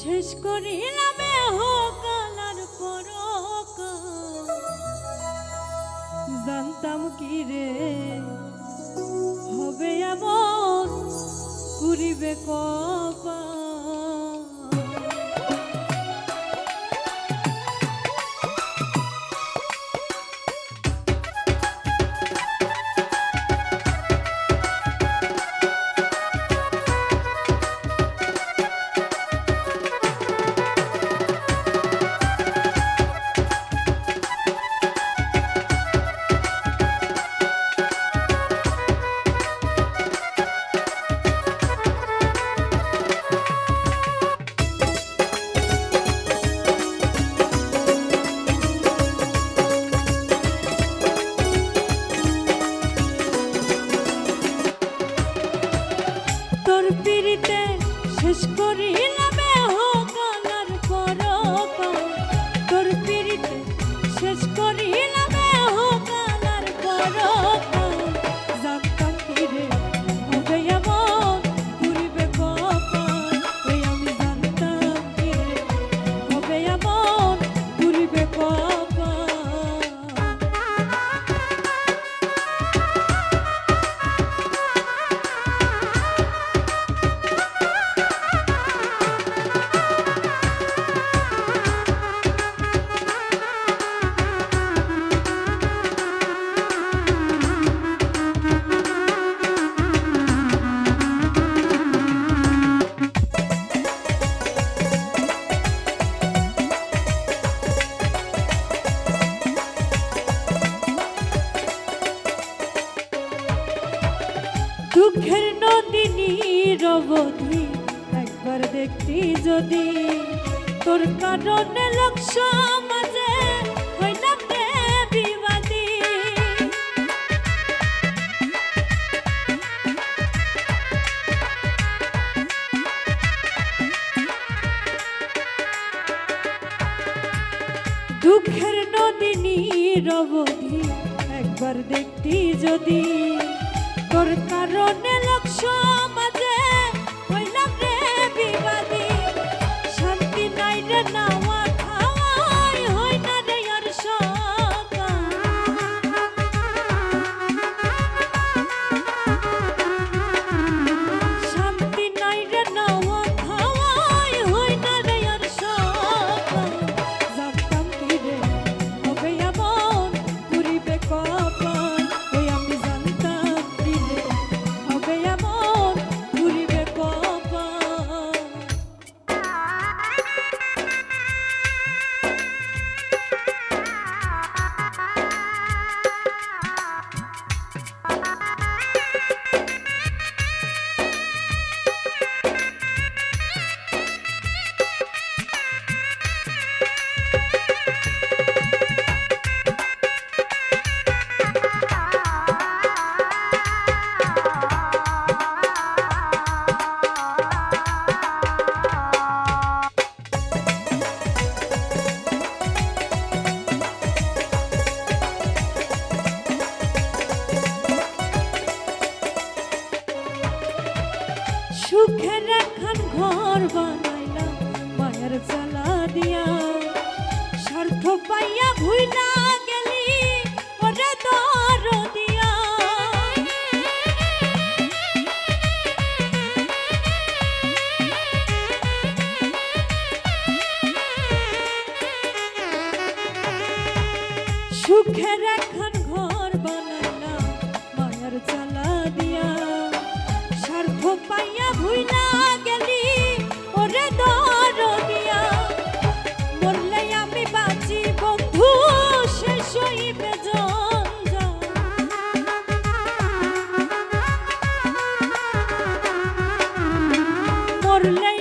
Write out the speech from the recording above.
শেষ করি নামে পর জানতাম কি রে হবে এমন পুরিবে কপা দুঃখের নদিনী রবধি একবার দেখতি যদি, তোর কারণে লোক সমাজে হইলাম রে বিবাদী? দুঃখের নদিনী রবধি একবার দেখতি যদি তোর কারণে লোক সুখের একখান ঘর বানাইলাম মায়ের চালা দিয়া। স্বার্থ পাইয়া ভুইলা গেলি, ওরে দর দিয়া। সুখের একখান ঘর বানাইলাম মায়ের চালা দিয়া। ঘুমাইয়া ভুইনা গেলি ওরে দরদিয়া। বললে আমি বাঁচি বন্ধু শেষ হইবে মরলে